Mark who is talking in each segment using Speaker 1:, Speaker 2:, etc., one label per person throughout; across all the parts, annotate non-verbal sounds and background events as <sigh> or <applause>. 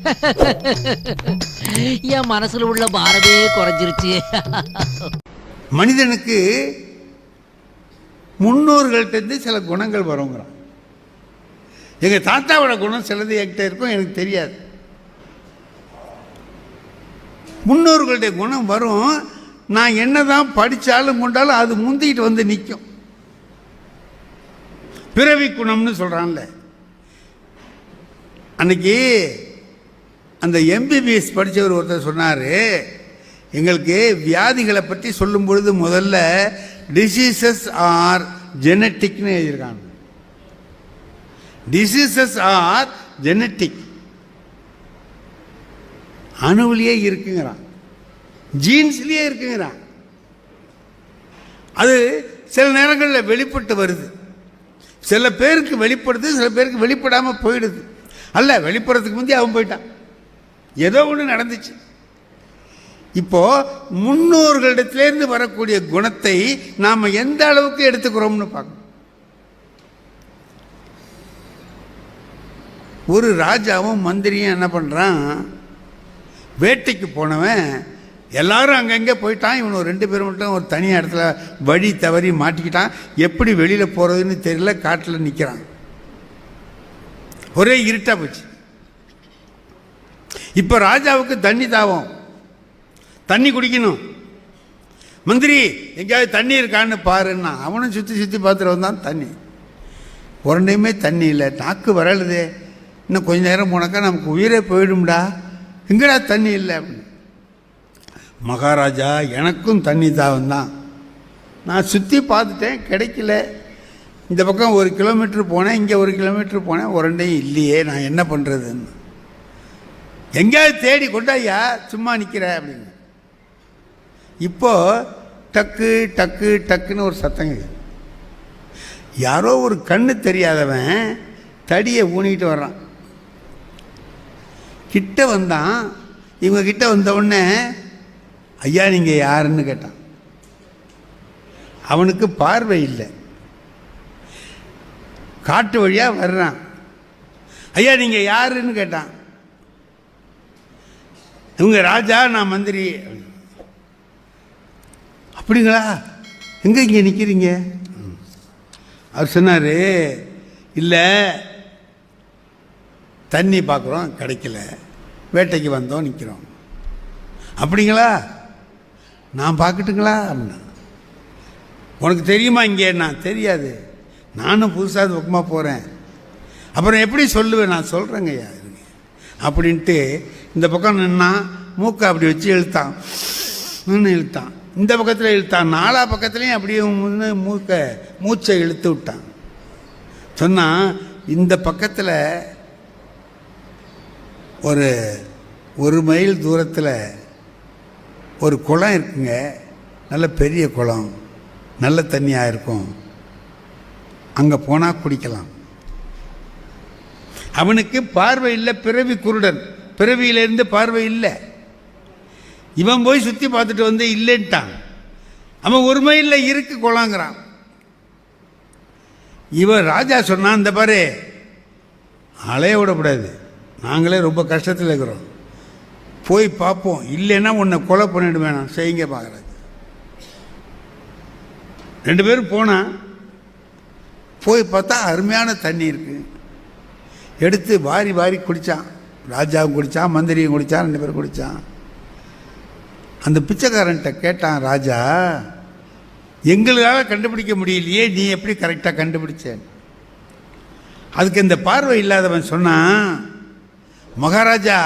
Speaker 1: <laughs> என் மனசுல உள்ள பாரமே குறைஞ்சிருச்சு.
Speaker 2: மனிதனுக்கு முன்னோர்கள்ட்டேருந்து சில குணங்கள் வருங்கிறான். எங்கள் தாத்தாவோட குணம் சிலது என்கிட்ட இருக்கும் எனக்கு தெரியாது. முன்னோர்களுடைய குணம் வரும். நான் என்னதான் படித்தாலும் கொண்டாலும் அது முந்திக்கிட்டு வந்து நிற்கும் பிறவி குணம்னு சொல்கிறான்ல அன்னைக்கு அந்த எம்பிபிஎஸ் படித்தவர் ஒருத்தர் சொன்னார் எங்களுக்கு வியாதிகளை பற்றி சொல்லும் பொழுது முதல்ல டிசீசஸ் ஆர் ஜெனட்டிக்னு எழுதியிருக்காங்க. டிசீசஸ் ஆர் ஜெனட்டிக் அணுவிலேயே இருக்குங்கிறான். ஜீன்ஸ்லேயே இருக்குங்கிறான். அது சில நேரங்களில் வெளிப்பட்டு வருது. சில பேருக்கு வெளிப்படுது சில பேருக்கு வெளிப்படாமல் போயிடுது. அல்ல வெளிப்படுறதுக்கு முந்தைய அவன் போயிட்டான். ஏதோ ஒன்று நடந்துச்சு. இப்போ முன்னோர்களிடத்திலேருந்து வரக்கூடிய குணத்தை நாம் எந்த அளவுக்கு எடுத்துக்கிறோம்னு பார்க்கணும். ஒரு ராஜாவும் மந்திரியும் என்ன பண்ணுறான் வேட்டைக்கு போனவன் எல்லாரும் அங்கங்கே போயிட்டான். இவன் ரெண்டு பேரும் மட்டும் ஒரு தனி இடத்துல வழி தவறி மாட்டிக்கிட்டான். எப்படி வெளியில் போகிறதுன்னு தெரியல காட்டில் நிற்கிறான் ஒரே இருட்டாக போச்சு. இப்போ ராஜாவுக்கு தண்ணி தாவம். தண்ணி குடிக்கணும். மந்திரி எங்கேயாவது தண்ணி இருக்கான்னு பாருன்னா அவனும் சுற்றி சுற்றி பார்த்துட்டு வந்தான் தண்ணி. உரண்டையுமே தண்ணி இல்லை. நாக்கு வரலுதே. இன்னும் கொஞ்ச நேரம் போனாக்கா நமக்கு உயிரே போயிடும்டா. எங்கடா தண்ணி இல்லை அப்படின்னு. மகாராஜா எனக்கும் தண்ணி தாவம் தான் நான் சுற்றி பார்த்துட்டேன் கிடைக்கல. இந்த பக்கம் ஒரு கிலோமீட்டர் போனேன் இங்கே ஒரு கிலோமீட்டர் போனேன் உரண்டையும் இல்லையே நான் என்ன பண்ணுறதுன்னு எங்கேயாவது தேடி கொண்டாயா சும்மா நிற்கிற அப்படின்னு. இப்போது டக்கு டக்கு டக்குன்னு ஒரு சத்தம் யாரோ ஒரு கண்ணு தெரியாதவன் தடியை ஊனிக்கிட்டு வர்றான். கிட்ட வந்தான். இவங்க கிட்ட வந்த உடனே ஐயா நீங்கள் யாருன்னு கேட்டான். அவனுக்கு பார்வை இல்லை. காட்டு வழியாக வர்றான். ஐயா நீங்கள் யாருன்னு கேட்டான். இவங்க ராஜா நான் மந்திரி. அப்படிங்களா? எங்கே இங்கே நிற்கிறீங்க அவர் சொன்னார் இல்லை தண்ணி பார்க்குறோம் கிடைக்கல. வேட்டைக்கு வந்தோம் நிற்கிறோம் அப்படிங்களா? நான் பார்க்கட்டுங்களா அப்படின்னா. உனக்கு தெரியுமா இங்கே? நான் தெரியாது. நானும் புதுசாக அது பக்கமாக போகிறேன் அப்புறம் எப்படி சொல்லுவேன்? நான் சொல்கிறேங்கய்யா இருங்க. அப்படின்ட்டு இந்த பக்கம் நின்னா மூக்கை அப்படி வச்சு இழுத்தான். நின்று இழுத்தான். இந்த பக்கத்தில் இழுத்தான். நாலா பக்கத்துலேயும் அப்படியே முன்னு மூக்க மூச்சை இழுத்து விட்டான். சொன்னால் இந்த பக்கத்தில் ஒரு ஒரு மைல் தூரத்தில் ஒரு குளம் இருக்குங்க. நல்ல பெரிய குளம். நல்ல தண்ணியாக இருக்கும். அங்கே போனால் குடிக்கலாம். அவனுக்கு பார்வை இல்லை பிறவி குருடன். பிறவியிலேருந்து பார்வை இல்லை. இவன் போய் சுற்றி பார்த்துட்டு வந்து இல்லைன்ட்டான். அவன் ஒரு மைலில் இருக்கு கொலாங்கிறான். இவன் ராஜா சொன்னான் இந்த பாரு அலைய விடக்கூடாது. நாங்களே ரொம்ப கஷ்டத்தில் இருக்கிறோம். போய் பார்ப்போம். இல்லைன்னா உன்னை கொலை பண்ணிட்டு வேணாம் செய்யுங்க பார்க்குறாங்க ரெண்டு பேரும் போனான் போய் பார்த்தா அருமையான தண்ணி இருக்கு. எடுத்து வாரி வாரி குடித்தான் ராஜாவும் குடித்தான் மந்திரியும் குடித்தான் ரெண்டு பேரும் குடித்தான் அந்த பிச்சைக்காரன்ட்ட கேட்டான் ராஜா எங்களால் கண்டுபிடிக்க முடியலையே நீ எப்படி கரெக்டாக கண்டுபிடிச்சேன் அதுக்கு இந்த பார்வை இல்லாதவன் சொன்னான் மகாராஜா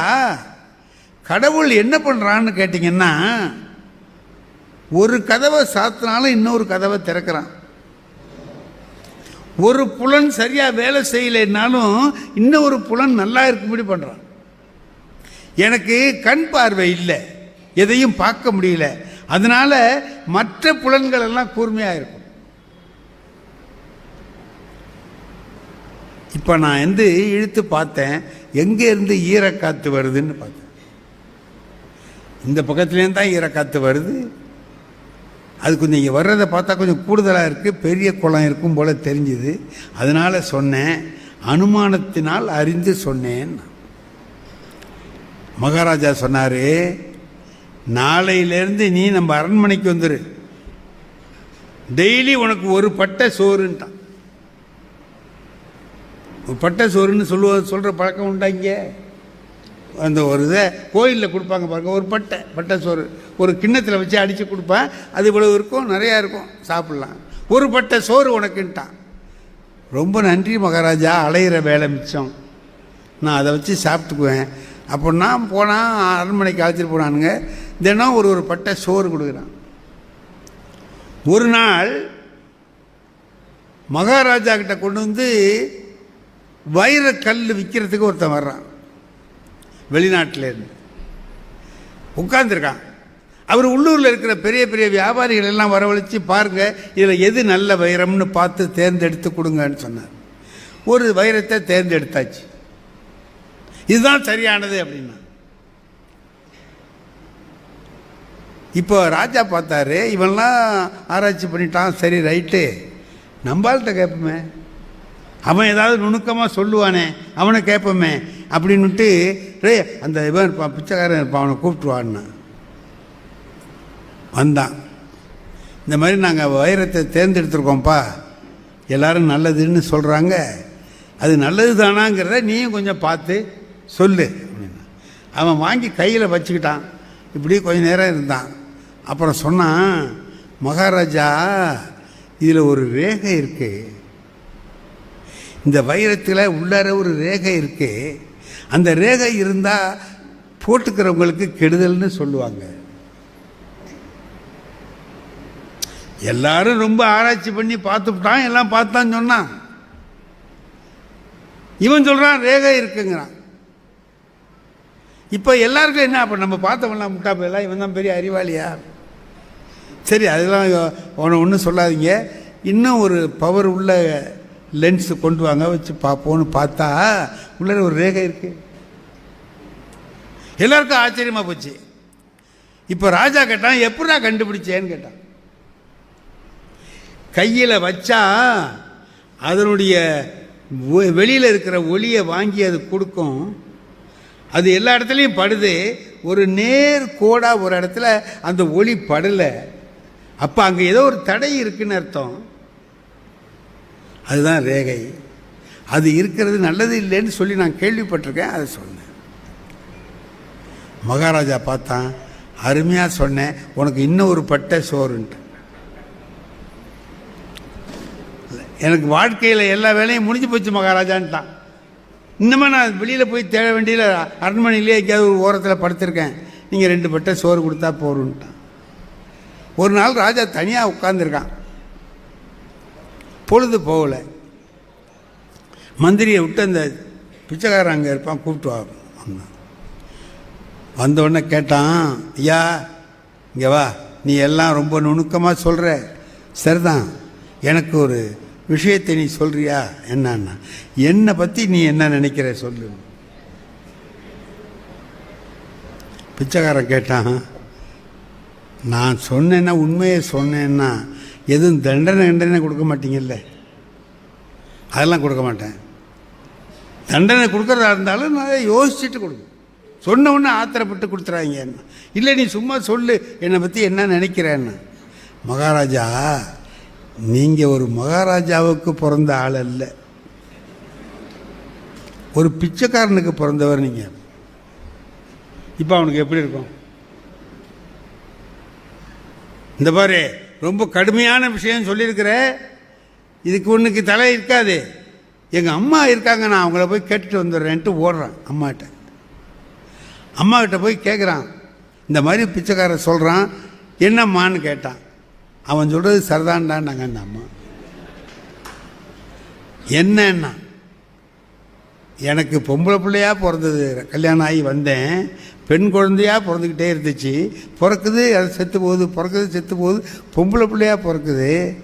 Speaker 2: கடவுள் என்ன பண்ணுறான்னு கேட்டிங்கன்னா ஒரு கதவை சாத்தினாலும் இன்னொரு கதவை திறக்கிறான். ஒரு புலன் சரியாக வேலை செய்யலைன்னாலும் இன்னொரு புலன் நல்லா இருக்கும்படி பண்ணுறான் எனக்கு கண் பார்வை இல்லை. எதையும் பார்க்க முடியல. அதனால மற்ற புலன்கள் எல்லாம் கூர்மையாக இருக்கும். இப்போ நான் வந்து இழுத்து பார்த்தேன். எங்கேருந்து ஈரக்காற்று ஈரக்காத்து வருதுன்னு பார்த்தேன். இந்த பக்கத்துலேருந்து தான் ஈரக்காத்து வருது. அது கொஞ்சம் இங்கே வர்றதை பார்த்தா கொஞ்சம் கூடுதலாக இருக்குது பெரிய குளம் இருக்கும் போல் தெரிஞ்சுது. அதனால் சொன்னேன். அனுமானத்தினால் அறிந்து சொன்னேன். மகாராஜா சொன்னார் நாளையிலேருந்து நீ நம்ம அரண்மனைக்கு வந்துரு. டெய்லி உனக்கு ஒரு பட்டை சோறுன்ட்டான். ஒரு பட்டை சோறுன்னு சொல்லுவ சொல்கிற பழக்கம் உண்டா இங்கே? அந்த ஒரு இதை கோயிலில் கொடுப்பாங்க பாருங்க ஒரு பட்டை பட்டை சோறு. ஒரு கிண்ணத்தில் வச்சு அடித்து கொடுப்பேன் அது இவ்வளவு இருக்கும் நிறையா இருக்கும் சாப்பிட்லாம். ஒரு பட்டை சோறு உனக்குன்ட்டான். ரொம்ப நன்றி மகாராஜா அலையிற வேலை மிச்சம். நான் அதை வச்சு சாப்பிட்டுக்குவேன். அப்போ நான் போனால் அரண்மனைக்கு அழைச்சிட்டு போனானுங்க. தினம் ஒரு ஒரு பட்டை சோறு கொடுக்குறான். ஒரு நாள் மகாராஜா கிட்ட கொண்டு வந்து வைரக்கல் விற்கிறதுக்கு ஒருத்தன் வர்றான். வெளிநாட்டிலேருந்து உட்கார்ந்துருக்கான். அவர் உள்ளூரில் இருக்கிற பெரிய பெரிய வியாபாரிகள் எல்லாம் வரவழைச்சு பாருங்க இதில் எது நல்ல வைரம்னு பார்த்து தேர்ந்தெடுத்து கொடுங்கன்னு சொன்னார். ஒரு வைரத்தை தேர்ந்தெடுத்தாச்சு. இதுதான் சரியானது அப்படின்னா. இப்போ ராஜா பார்த்தாரு இவன்லாம் ஆராய்ச்சி பண்ணிட்டான் சரி ரைட்டு. நம்பாள்கிட்ட கேட்போமே அவன் ஏதாவது நுணுக்கமாக சொல்லுவானே அவனை கேட்போமே அப்படின்னுட்டு ரே அந்த இவன் இருப்பான் பிச்சைக்காரன் இருப்பான் அவனை கூப்பிட்டுவான்னு வந்தான். இந்த மாதிரி நாங்கள் வைரத்தை தேர்ந்தெடுத்துருக்கோம்ப்பா. எல்லோரும் நல்லதுன்னு சொல்கிறாங்க அது நல்லது தானாங்கிறத நீயும் கொஞ்சம் பார்த்து சொல்லு அப்படின்னா. அவன் வாங்கி கையில் வச்சுக்கிட்டான். இப்படி கொஞ்ச நேரம் இருந்தான். அப்புறம் சொன்னான் மகாராஜா இதில் ஒரு ரேகை இருக்கு. இந்த வைரத்தில் உள்ளார ஒரு ரேகை இருக்கு. அந்த ரேகை இருந்தால் போட்டுக்கிறவங்களுக்கு கெடுதல்னு சொல்லுவாங்க. எல்லாரும் ரொம்ப ஆராய்ச்சி பண்ணி பார்த்துட்டான் எல்லாம் பார்த்தான்னு சொன்னான். இவன் சொல்கிறான் ரேகை இருக்குங்கிறான். இப்போ எல்லாருக்கும் என்ன அப்போ நம்ம பார்த்தவங்களாம் முட்டா போயெல்லாம் இவன் தான் பெரிய அறிவாளியா? சரி அதெல்லாம் ஒன்று ஒன்றும் சொல்லாதீங்க. இன்னும் ஒரு பவர் உள்ள லென்ஸ் கொண்டு வாங்க வச்சு பார்ப்போன்னு பார்த்தா உள்ள ஒரு ரேகை இருக்கு. எல்லாருக்கும் ஆச்சரியமாக போச்சு. இப்போ ராஜா கேட்டான் எப்படா கண்டுபிடிச்சேன்னு கேட்டான். கையில் வச்சா அதனுடைய வெளியில் இருக்கிற ஒளியை வாங்கி அது கொடுக்கும். அது எல்லா இடத்துலையும் படுது. ஒரு நேர் கோடாக ஒரு இடத்துல அந்த ஒளி படலை. அப்போ அங்கே ஏதோ ஒரு தடை இருக்குன்னு அர்த்தம். அதுதான் ரேகை. அது இருக்கிறது நல்லது இல்லைன்னு சொல்லி நான் கேள்விப்பட்டிருக்கேன் அதை சொன்னேன். மகாராஜா பார்த்தான் அருமையாக சொன்னேன் உனக்கு இன்னும் ஒரு பட்டை சோறுன்ட்டு. எனக்கு வாழ்க்கையில் எல்லா வேலையும் முடிஞ்சு போச்சு மகாராஜான்ட்டான். இன்னமும் நான் வெளியில் போய் தேட வேண்டியதில் அரண்மனையிலே எங்கேயாவது ஒரு ஓரத்தில் படுத்திருக்கேன். நீங்கள் ரெண்டு பட்டை சோறு கொடுத்தா போருன்ட்டான். ஒரு நாள் ராஜா தனியாக உட்காந்துருக்கான் பொழுது போகலை. மந்திரியை விட்டு அந்த பிச்சைக்காரன் அங்கே இருப்பான் கூப்பிட்டு வா வந்தான். வந்த உடனே கேட்டான் ஐயா இங்கே வா. நீ எல்லாம் ரொம்ப நுணுக்கமாக சொல்கிற சரிதான். எனக்கு ஒரு விஷயத்தை நீ சொல்றியா? என்னன்னா என்னை பற்றி நீ என்ன நினைக்கிற சொல்லு. பிச்சைக்காரன் கேட்டான் நான் சொன்னேன்னா உண்மையை சொன்னேன்னா எதுவும் தண்டனை தண்டனை கொடுக்க மாட்டீங்கல்ல? அதெல்லாம் கொடுக்க மாட்டேன். தண்டனை கொடுக்குறதா இருந்தாலும் நான் யோசிச்சுட்டு கொடுக்கும் சொன்ன உடனே ஆத்திரப்பட்டு கொடுத்துறாங்க என்ன? இல்லை நீ சும்மா சொல்லு என்னை பற்றி என்ன நினைக்கிறேன்னு. மகாராஜா நீங்கள் ஒரு மகாராஜாவுக்கு பிறந்த ஆள் அல்ல. ஒரு பிச்சைக்காரனுக்கு பிறந்தவர் நீங்கள் இப்போ அவனுக்கு எப்படி இருக்கும்? இந்த பாரு ரொம்ப கடுமையான விஷயம் சொல்லியிருக்கிற. இதுக்கு ஒன்றுக்கு தலை இருக்காது. எங்கள் அம்மா இருக்காங்க நான் அவங்கள போய் கேட்டுட்டு வந்துடுறேன்ட்டு ஓடுறான் அம்மாட்ட. அம்மாக்கிட்ட போய் கேட்குறான் இந்த மாதிரி பிச்சைக்காரன் சொல்கிறான் என்னம்மான்னு கேட்டான். அவன் சொல்கிறது சரிதான்டான்னாங்க அந்த அம்மா. என்னன்னா எனக்கு பொம்பளை பிள்ளையா பிறந்தது கல்யாணம் ஆகி வந்தேன். பெண் குழந்தையா பிறந்துக்கிட்டே இருந்துச்சு. பிறக்குது அது செத்து போகுது பிறக்குது செத்து போகுது. பொம்பளை பிள்ளையா பிறக்குது.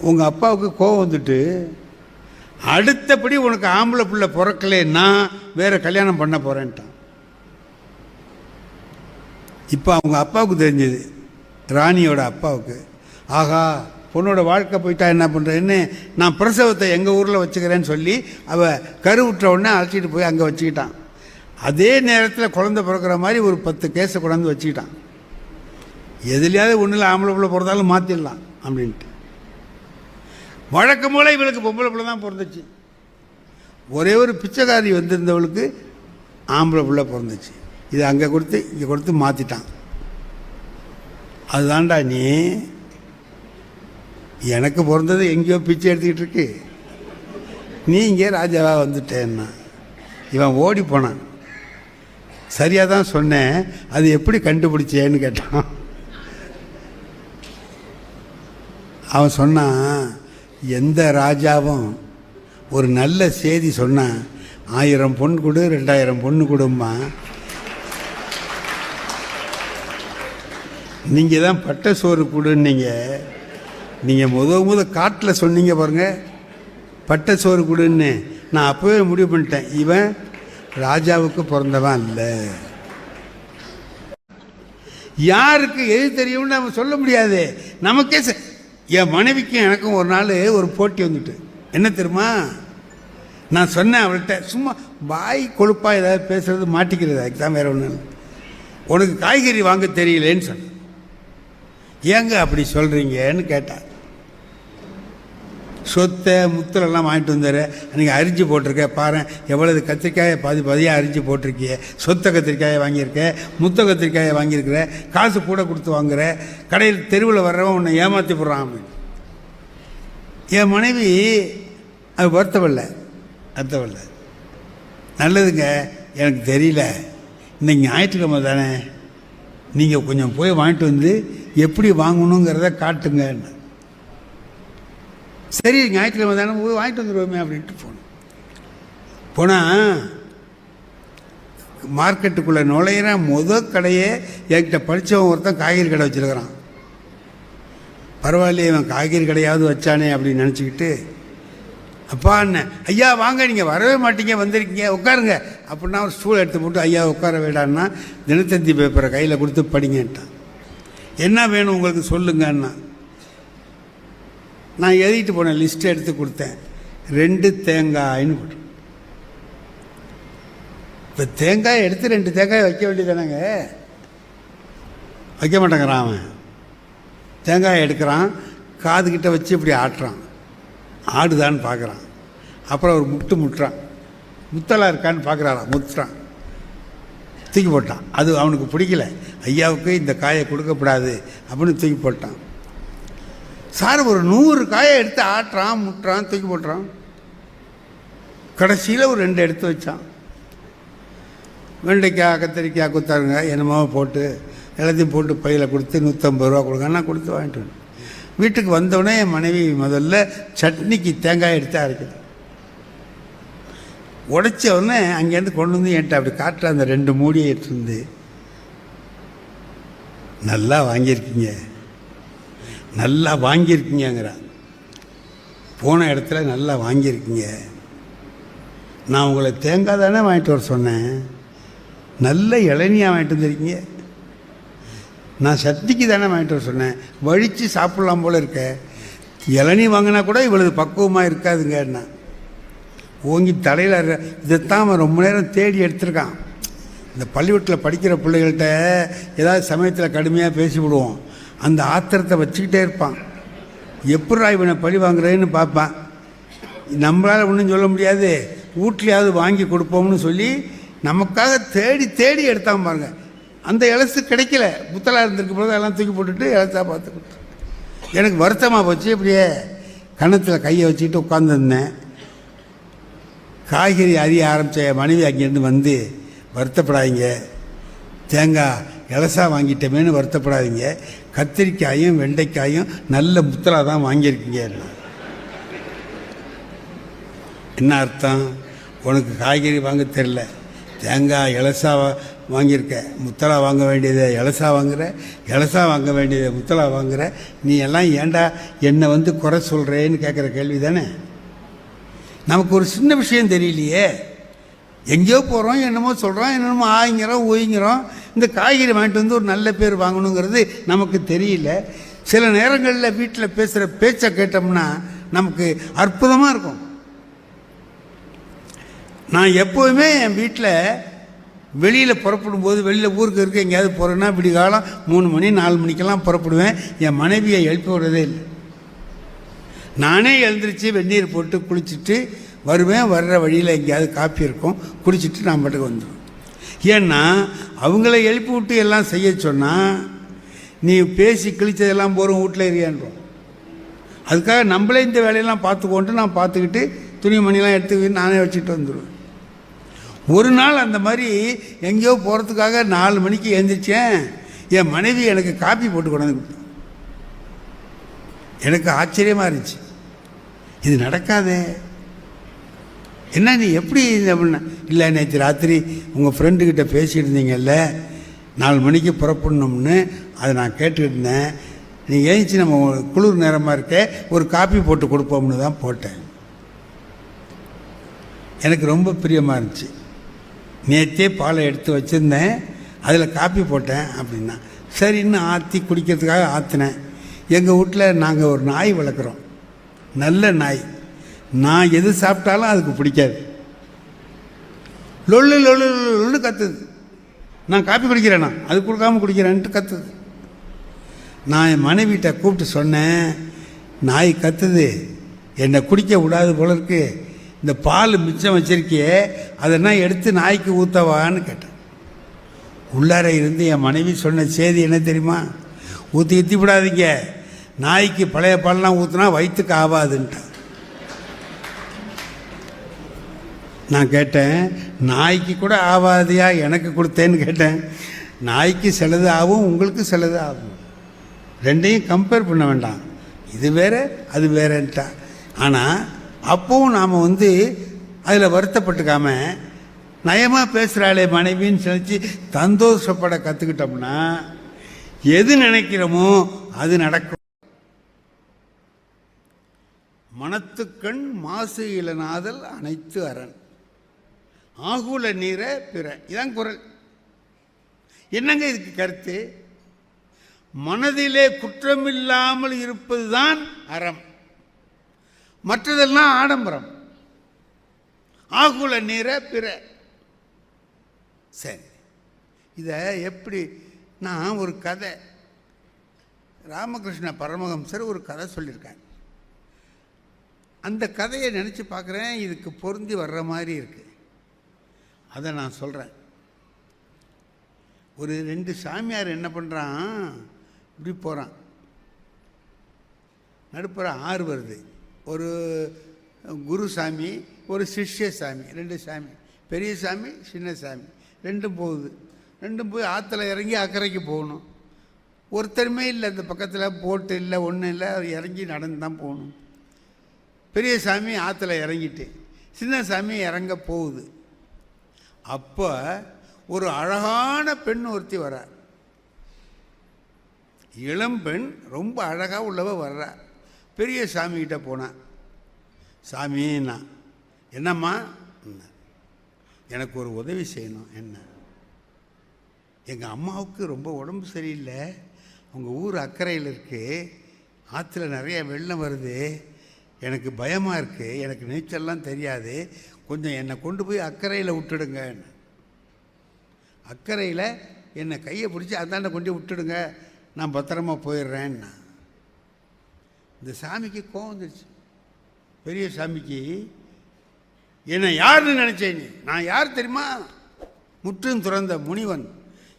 Speaker 2: உங்கள் அப்பாவுக்கு கோவம் வந்துட்டு அடுத்தபடி உனக்கு ஆம்பளை பிள்ளை பிறக்கலைன்னா வேற கல்யாணம் பண்ண போகிறேன்ட்டான் இப்போ அவங்க அப்பாவுக்கு தெரிஞ்சது ராணியோட அப்பாவுக்கு ஆகா பொண்ணோட வாழ்க்கை போயிட்டா என்ன பண்ணுறேன்னு நான் பிரசவத்தை எங்கள் ஊரில் வச்சுக்கிறேன்னு சொல்லி அவள் கருவுற்ற உடனே அழைச்சிட்டு போய் அங்கே வச்சுக்கிட்டான். அதே நேரத்தில் குழந்த பிறக்கிற மாதிரி ஒரு பத்து கேஸை கொண்டாந்து வச்சுக்கிட்டான். எதுலையாவது ஒன்றில் ஆம்பளை பிள்ளை பிறந்தாலும் மாற்றிடலாம் அப்படின்ட்டு. வழக்கம் போல இவளுக்கு பொம்பளை பிள்ளை தான் பிறந்துச்சு. ஒரே ஒரு பிச்சைக்காரி வந்திருந்தவளுக்கு ஆம்பளை பிள்ளை பிறந்துச்சு. இது அங்கே கொடுத்து இங்கே கொடுத்து மாற்றிட்டான் அதுதான்டா நீ. எனக்கு பிறந்தது எங்கேயோ பிச்சை எடுத்துக்கிட்டு இருக்கு. நீ இங்கே ராஜாவாக வந்துட்டேன்னா. இவன் ஓடி போனான். சரியாக தான் சொன்னேன். அது எப்படி கண்டுபிடிச்சேன்னு கேட்டான். அவன் சொன்னான் எந்த ராஜாவும் ஒரு நல்ல செய்தி சொன்னான் ஆயிரம் பொண்ணு கொடு ரெண்டாயிரம் பொண்ணு கொடுமா நீங்கள் தான் பட்டை சோறு கொடுன்னீங்க. நீங்கள் முத முத காட்டில் சொன்னீங்க பாருங்கள் பட்டை சோறு கொடுன்னு. நான் அப்போவே முடிவு பண்ணிட்டேன். இவன் ராஜாவுக்கு பிறந்தவன் இல்லை யாருக்கு எது தெரியும்னு நம்ம சொல்ல முடியாது. நமக்கே என் மனைவிக்கும் எனக்கும் ஒரு நாள் ஒரு போட்டி வந்துட்டு. என்ன தெரியுமா? நான் சொன்னேன் அவள்கிட்ட சும்மா வாய் கொழுப்பா ஏதாவது பேசுறது மாட்டிக்கிறது? அதுக்கு தான் வேறு ஒன்று உனக்கு காய்கறி வாங்க தெரியலேன்னு சொன்னேன். ஏங்க அப்படி சொல்கிறீங்கன்னு கேட்டார் சொத்தை முத்தலெல்லாம் வாங்கிட்டு வந்தார். அன்றைக்கி அரிஞ்சு போட்டிருக்க பாரு எவ்வளவு கத்திரிக்காயை பாதி பாதியாக அரிஞ்சு போட்டிருக்கிய. சொத்த கத்திரிக்காயை வாங்கியிருக்க முத்த கத்திரிக்காயை வாங்கியிருக்கிற காசு கூட கொடுத்து வாங்குற கடையில் தெருவில் வர்றவன் உன்னை ஏமாற்றி போடுறான் அப்படின்னு. என் மனைவி அது வருத்தவில்லை வருத்தப்படல. நல்லதுங்க எனக்கு தெரியல. இன்னைக்கு ஞாயிற்றுக்கிழமை தானே. நீங்கள் கொஞ்சம் போய் வாங்கிட்டு வந்து எப்படி வாங்கணுங்கிறத காட்டுங்கன்னு சரி ஞாயிற்றுக்கிழமை தானே போய் வாங்கிட்டு வந்துடுவோமே அப்படின்ட்டு போனோம். போனால் மார்க்கெட்டுக்குள்ளே நுழையிற முத கடையே என்கிட்ட படித்தவன் ஒருத்தன் காய்கறி கடை வச்சுருக்கிறான். பரவாயில்லையே இவன் காய்கறி கடையாவது வச்சானே அப்படின்னு நினச்சிக்கிட்டு அப்பா ஐயா வாங்க நீங்கள் வரவே மாட்டீங்க வந்திருக்கீங்க உட்காருங்க. அப்படின்னா ஒரு ஸ்டூல் எடுத்து போட்டு ஐயா உட்கார வேடான்னா தினத்தந்தி பேப்பரை கையில் கொடுத்து படிங்கன்ட்டான். என்ன வேணும் உங்களுக்கு சொல்லுங்கன்னா நான் எழுதிட்டு போனேன் லிஸ்ட்டு எடுத்து கொடுத்தேன். ரெண்டு தேங்காய்னு போட்டு. இப்போ தேங்காய் எடுத்து ரெண்டு தேங்காய் வைக்க வேண்டியதானேங்க வைக்க மாட்டேங்கிறான் அவன். தேங்காய் எடுக்கிறான் காதுகிட்ட வச்சு இப்படி ஆட்டுறான். ஆடுதான்னு பார்க்குறான். அப்புறம் ஒரு முட்டு முட்டுறான். முத்தலா இருக்கான்னு பார்க்குறாரா முத்துறான். தூக்கி போட்டான். அது அவனுக்கு பிடிக்கல. ஐயாவுக்கு இந்த காயை கொடுக்கக்கூடாது அப்படின்னு தூக்கி போட்டான். சார் ஒரு நூறு காயை எடுத்து ஆட்டுறான் முட்டுறான் தூக்கி போட்டுறான். கடைசியில் ஒரு ரெண்டு எடுத்து வச்சான். வெண்டைக்காய் கத்திரிக்காய் குத்தாருங்க என்னமோ போட்டு எல்லாத்தையும் போட்டு பையில் கொடுத்து நூற்றம்பது ரூபா கொடுங்க. நான் கொடுத்து வாங்கிட்டு வந்தேன் வீட்டுக்கு வந்தோடனே என் மனைவி முதல்ல சட்னிக்கு தேங்காய் எடுத்து அரைக்குது உடைச்ச உடனே அங்கேருந்து கொண்டு வந்து என்கிட்ட அப்படி காட்டுற அந்த ரெண்டு மூடியை எடுத்துருந்து நல்லா வாங்கியிருக்கீங்க. நல்லா வாங்கியிருக்கீங்கிறான் போன இடத்துல நல்லா வாங்கியிருக்கீங்க. நான் உங்களை தேங்காய் தானே வாங்கிட்டு வர சொன்னேன். நல்ல இளநியாக வாங்கிட்டு வந்திருக்கீங்க. நான் சக்திக்கு தானே வாங்கிட்டு வர சொன்னேன். வழித்து சாப்பிட்லாம் போல் இருக்க. இளநீ வாங்கினா கூட இவ்வளவு பக்குவமாக இருக்காதுங்கன்னா ஓங்கி தலையில் இதைத்தான் அவன் ரொம்ப நேரம் தேடி எடுத்திருக்கான். இந்த பள்ளிக்கூட்டில் படிக்கிற பிள்ளைகள்கிட்ட ஏதாவது சமயத்தில் கடுமையாக பேசி விடுவோம். அந்த ஆத்திரத்தை வச்சுக்கிட்டே இருப்பான். எப்படா இவனை பழி வாங்குறேன்னு பார்ப்பான். நம்மளால் ஒன்றும் சொல்ல முடியாது. வீட்லையாவது வாங்கி கொடுப்போம்னு சொல்லி நமக்காக தேடி தேடி எடுத்தான் பாருங்கள் அந்த இலசு கிடைக்கல. புத்தலாக இருந்திருக்கு போது எல்லாம் தூக்கி போட்டுட்டு இலசா பார்த்து கொடுத்து எனக்கு வருத்தமாக போச்சு. இப்படியே கணத்தில் கையை வச்சுக்கிட்டு உட்காந்துருந்தேன் காய்கறி அறிய ஆரம்பித்த மனைவி அங்கேருந்து வந்து வருத்தப்படாதீங்க. தேங்காய் இலசா வாங்கிட்டோமேனு வருத்தப்படாதீங்க. கத்திரிக்காயும் வெண்டைக்காயும் நல்ல முத்தலாக தான் வாங்கியிருக்கீங்க. என்ன அர்த்தம்? உனக்கு காய்கறி வாங்க தெரில தேங்காய் இலசாவை வாங்கியிருக்க. முத்தலா வாங்க வேண்டியதை எலசா வாங்குகிற எலசா வாங்க வேண்டியதை முத்தலா வாங்குகிற நீ எல்லாம் ஏன்டா என்னை வந்து குறை சொல்கிறேன்னு கேட்குற கேள்வி தானே? நமக்கு ஒரு சின்ன விஷயம் தெரியலையே. எங்கேயோ போகிறோம் என்னமோ சொல்கிறோம் என்னமோ ஆயிங்கிறோம் ஊயிங்கிறோம். இந்த காய்கறி வாங்கிட்டு வந்து ஒரு நல்ல பேர் வாங்கணுங்கிறது நமக்கு தெரியல. சில நேரங்களில் வீட்டில் பேசுகிற பேச்சை கேட்டோம்னா நமக்கு அற்புதமாக இருக்கும். நான் எப்போவுமே என் வீட்டில் வெளியில் புறப்படும் போது வெளியில் ஊருக்கு இருக்க எங்கேயாவது போகிறேன்னா விடிகாலம் மூணு மணி நாலு மணிக்கெல்லாம் புறப்படுவேன். என் மனைவியை எழுப்பி விடுறதே இல்லை. நானே எழுந்திரிச்சு வெந்நீர் போட்டு குளிச்சுட்டு வருவேன். வர்ற வழியில் எங்கேயாவது காப்பி இருக்கும். குடிச்சிட்டு நான் பாட்டுக்கு வந்துடுவேன் ஏன்னா அவங்கள எழுப்பி விட்டு எல்லாம் செய்ய சொன்னால் நீ பேசி கிழிச்சதெல்லாம் போகிறோம் வீட்டில் இருக்கியான்றோம். அதுக்காக நம்மளே இந்த வேலையெல்லாம் பார்த்துக்கோன்ட்டு நான் பார்த்துக்கிட்டு துணிமணிலாம் எடுத்து நானே வச்சுட்டு வந்துடுவேன் ஒரு நாள் அந்த மாதிரி எங்கேயோ போகிறதுக்காக நாலு மணிக்கு எழுந்திரிச்சேன். என் மனைவி எனக்கு காப்பி போட்டு கொண்டாந்து கொடுத்தேன் எனக்கு ஆச்சரியமாக இருந்துச்சு. இது நடக்காதே. என்ன நீ எப்படி இந்த இல்லை நேற்று ராத்திரி உங்கள் ஃப்ரெண்டுக்கிட்ட பேசிகிட்டு இருந்தீங்கல்ல நாலு மணிக்கு புறப்படணும்னு அதை நான் கேட்டுக்கிட்டு இருந்தேன். நீ ஏந்திச்சு நம்ம குளிர் நேரமாக இருக்க ஒரு காப்பி போட்டு கொடுப்போம்னு தான் போட்டேன். எனக்கு ரொம்ப பிரியமாக இருந்துச்சு. நேற்றே பாலை எடுத்து வச்சுருந்தேன். அதில் காப்பி போட்டேன் அப்படின்னா. சரின்னு ஆற்றி குடிக்கிறதுக்காக ஆற்றினேன் எங்கள் வீட்டில் நாங்கள் ஒரு நாய் வளர்க்குறோம். நல்ல நாய். நான் எது சாப்பிட்டாலும் அதுக்கு பிடிக்காது. லொல்லு லொல்லு லொல்லுன்னு கத்துது. நான் காப்பி குடிக்கிறேனா? அது கொடுக்காமல் குடிக்கிறேன்ட்டு கத்துது. நான் என் மனைவிட்ட கூப்பிட்டு சொன்னேன் நாய் கத்துது. என்னை குடிக்க விடாது போல இருக்குது இந்த பால் மிச்சம் வச்சிருக்கியே அதெல்லாம் எடுத்து நாய்க்கு ஊற்றவான்னு கேட்டேன். உள்ளார இருந்து என் மனைவி சொன்ன செய்தி என்ன தெரியுமா? ஊற்றி ஊற்றி விடாதீங்க. நாய்க்கு பழைய பால்லாம் ஊற்றினா வயிற்றுக்கு ஆகாதுன்ட்டான் நான் கேட்டேன் நாய்க்கு கூட ஆகாதியா எனக்கு கொடுத்தேன்னு கேட்டேன். நாய்க்கு சிலது ஆகும் உங்களுக்கு சிலது ஆகும். ரெண்டையும் கம்பேர் பண்ண வேண்டாம். இது வேற அது வேறன்ட்டா ஆனால் அப்பவும் நாம் வந்து அதில் வருத்தப்பட்டுக்காம நயமாக பேசுகிறாளே மனைவின்னு நினச்சி சந்தோஷப்பட கற்றுக்கிட்டோம்னா எது நினைக்கிறோமோ அது நடக்கும். மனத்துக்கண் மாசு இளநாதல் அனைத்து அரண். ஆகுல நீர பிற. இதான் குரல். என்னங்க இதுக்கு கருத்து? மனதிலே குற்றமில்லாமல் இருப்பதுதான் அறம். மற்றதெல்லாம் ஆடம்பரம். ஆகுல நீர பிற. சரி. இதை எப்படி நான் ஒரு கதை. ராமகிருஷ்ண பரமஹம்சர் ஒரு கதை சொல்லியிருக்காங்க அந்த கதையை நினச்சி பார்க்குறேன் இதுக்கு பொருந்தி வர்ற மாதிரி இருக்குது அதை நான் சொல்கிறேன் ஒரு ரெண்டு சாமியார் என்ன பண்ணுறான் இப்படி போகிறான் நடுப்புற ஆறு வருது. ஒரு குரு சாமி ஒரு சிஷ்ய சாமி ரெண்டு சாமி. பெரிய சாமி சின்ன சாமி. ரெண்டும் போகுது. ரெண்டும் போய் ஆற்றுல இறங்கி அக்கறைக்கு போகணும். ஒருத்தருமே இல்லை இந்த பக்கத்தில் போட்டு இல்லை ஒன்றும் இல்லை இறங்கி நடந்து தான் போகணும். பெரிய சாமி ஆற்றுல இறங்கிட்டு சின்ன சாமி இறங்க போகுது. அப்போ ஒரு அழகான பெண் ஒருத்தி வர்றார் இளம்பெண் ரொம்ப அழகாக உள்ளவ வர்றார் பெரிய சாமிக்கிட்ட போனேன் சாமின்னா என்னம்மா? எனக்கு ஒரு உதவி செய்யணும். என்ன? எங்கள் அம்மாவுக்கு ரொம்ப உடம்பு சரியில்லை. அவங்க ஊர் அக்கறையில் இருக்குது ஆற்றுல நிறைய வெள்ளம் வருது. எனக்கு பயமாக இருக்குது எனக்கு நீச்சல்லாம் தெரியாது. கொஞ்சம் என்னை கொண்டு போய் அக்கறையில் விட்டுடுங்க. அக்கறையில் என்னை கையை பிடிச்சி அந்தாண்ட கொண்டு விட்டுடுங்க. நான் பத்திரமா போயிடுறேன்னா இந்த சாமிக்கு கோவம் வந்துருச்சு. பெரிய சாமிக்கு என்னை யாருன்னு நினச்சேன் நீ? நான் யார் தெரியுமா? முற்றும் துறந்த முனிவன்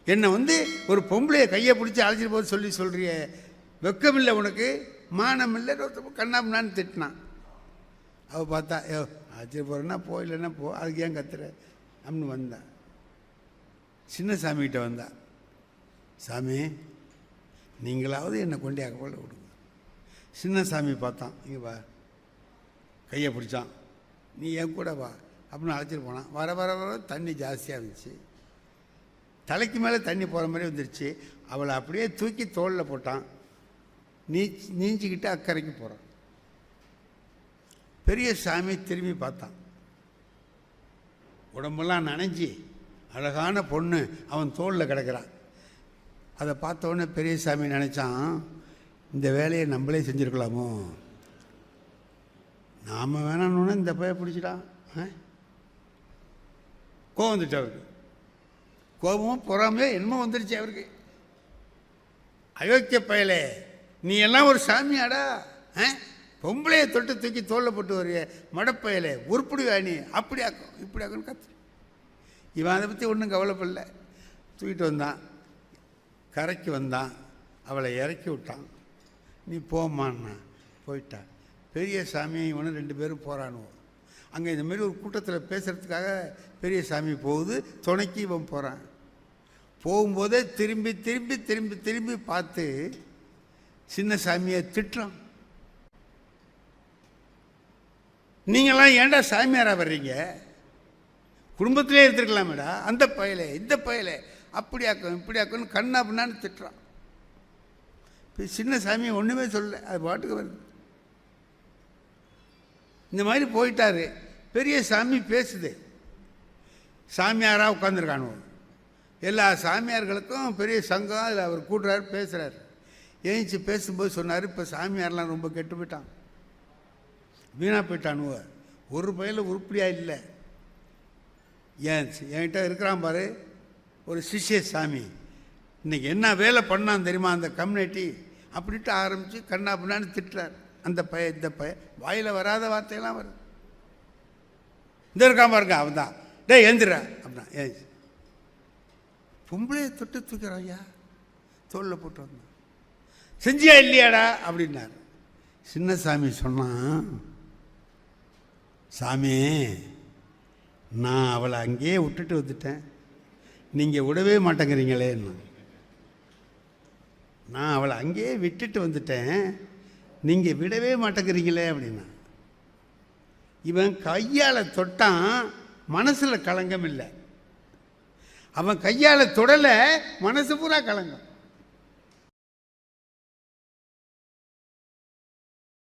Speaker 2: என்னை வந்து ஒரு பொம்பளையை கையை பிடிச்சி அழைச்சிட்டு போக சொல்லி சொல்கிறிய வெக்கமில்லை உனக்கு மானம் இல்லை கண்ணாமண்ணான்னு திட்டினான். அவள் பார்த்தா ஏ அழைச்சிட்டு போகிறேன்னா போ இல்லைன்னா போ அதுக்கு ஏன் கத்துற? அப்படின்னு வந்தான் சின்ன சாமிகிட்ட வந்தா சாமி நீங்களாவது என்னை கொண்டே அகப்பட விடுங்க. சின்ன சாமி பார்த்தான். இங்கே வா. கையை பிடிச்சான். நீ என் கூட வா. அப்படின்னு அழைச்சிட்டு போனான். வர வர வர தண்ணி ஜாஸ்தியாக இருந்துச்சு. தலைக்கு மேலே தண்ணி போகிற மாதிரி வந்துருச்சு. அவளை அப்படியே தூக்கி தோளில் போட்டான். நீ நீஞ்சிக்கிட்டு அக்கறைக்கு போகிறான் பெரிய சாமி திரும்பி பார்த்தான். உடம்பெல்லாம் நனைஞ்சி அழகான பொண்ணு. அவன் தோளில் கிடக்கிறான். அதை பார்த்த உடனே பெரிய சாமி நினச்சான் இந்த வேலையை நம்மளே செஞ்சுருக்கலாமோ? நாம் வேணான்னு இந்த பைய பிடிச்சிட்டான் கோவம் வந்துடுச்சு அவருக்கு. கோபமும் பொறாமையோ என்னமோ வந்துடுச்சு அவருக்கு. அயோக்கிய பயலே நீ எல்லாம் ஒரு சாமியாடா ஆ? தொட்டு தூக்கி தோளில் போட்டு வரைய மடப்பயலே உருப்பிடுவா நீ? அப்படி ஆக்கும் இப்படி ஆக்குன்னு கத்து. இவன் அதை பற்றி ஒன்றும் கவலைப்படல. தூக்கிட்டு வந்தான் கரைக்கு வந்தான் அவளை இறக்கி விட்டான். நீ போம்மான்னா. போயிட்டா. பெரிய சாமியும் இவனும் ரெண்டு பேரும் போகிறானுவோ அங்கே இந்த மாதிரி ஒரு கூட்டத்தில் பேசுகிறதுக்காக பெரிய சாமி போகுது. துணைக்கு இவன் போகிறான் போகும்போதே திரும்பி திரும்பி திரும்பி திரும்பி பார்த்து சின்ன சாமியை திட்டுறான். நீங்களாம் ஏன்டா சாமியாராக வர்றீங்க? குடும்பத்திலே இருந்திருக்கலாமேடா. அந்த பயலே இந்த பயலே. அப்படி ஆக்கும் இப்படி ஆக்கும்னு கண்ணா பின்னான்னு திட்டுறான். இப்போ சின்ன சாமி ஒன்றுமே சொல்லலை. அது பாட்டுக்கு வருது. இந்த மாதிரி போயிட்டார். பெரிய சாமி பேசுது. சாமியாராக உட்காந்துருக்கானோ எல்லா சாமியார்களுக்கும் பெரிய சங்கம் அதில் அவர் கூட்டுறாரு பேசுகிறார் ஏஞ்சி பேசும்போது சொன்னார் இப்போ சாமியார்லாம் ரொம்ப கெட்டு போயிட்டான். வீணாக போயிட்டானுவ ஒரு பயில உருப்படியாக இல்லை. ஏன் என்கிட்ட இருக்கிறான் பாரு. ஒரு சிஷ்ய சாமி. இன்றைக்கி என்ன வேலை பண்ணான் தெரியுமா அந்த கம்யூனிட்டி? அப்படின்ட்டு ஆரம்பித்து கண்ணா பின்னான்னு திட்டுறார். அந்த பய இந்த பய வாயில் வராத வார்த்தையெல்லாம் வருது. இந்த இருக்கான் பாருங்க அவன் தான் டேய் எழுந்துடுற அப்படின்னா ஏ பொம்பளையை தொட்டு தூக்கிறான் ஐயா. தோளில் போட்டு வந்தான். செஞ்சியா இல்லையாடா? அப்படின்னார். சின்ன சாமி சொன்னான் சாமி நான் அவளை அங்கேயே விட்டுட்டு வந்துட்டேன். நீங்கள் விடவே மாட்டேங்கிறீங்களேன்னு. நான் அவளை அங்கேயே விட்டுட்டு வந்துட்டேன். நீங்கள் விடவே மாட்டேங்கிறீங்களே அப்படின்னா. இவன் கையால் தொட்டான் மனசில் களங்கம் இல்லை. அவன் கையால் தொடலை மனசு பூரா களங்கம்.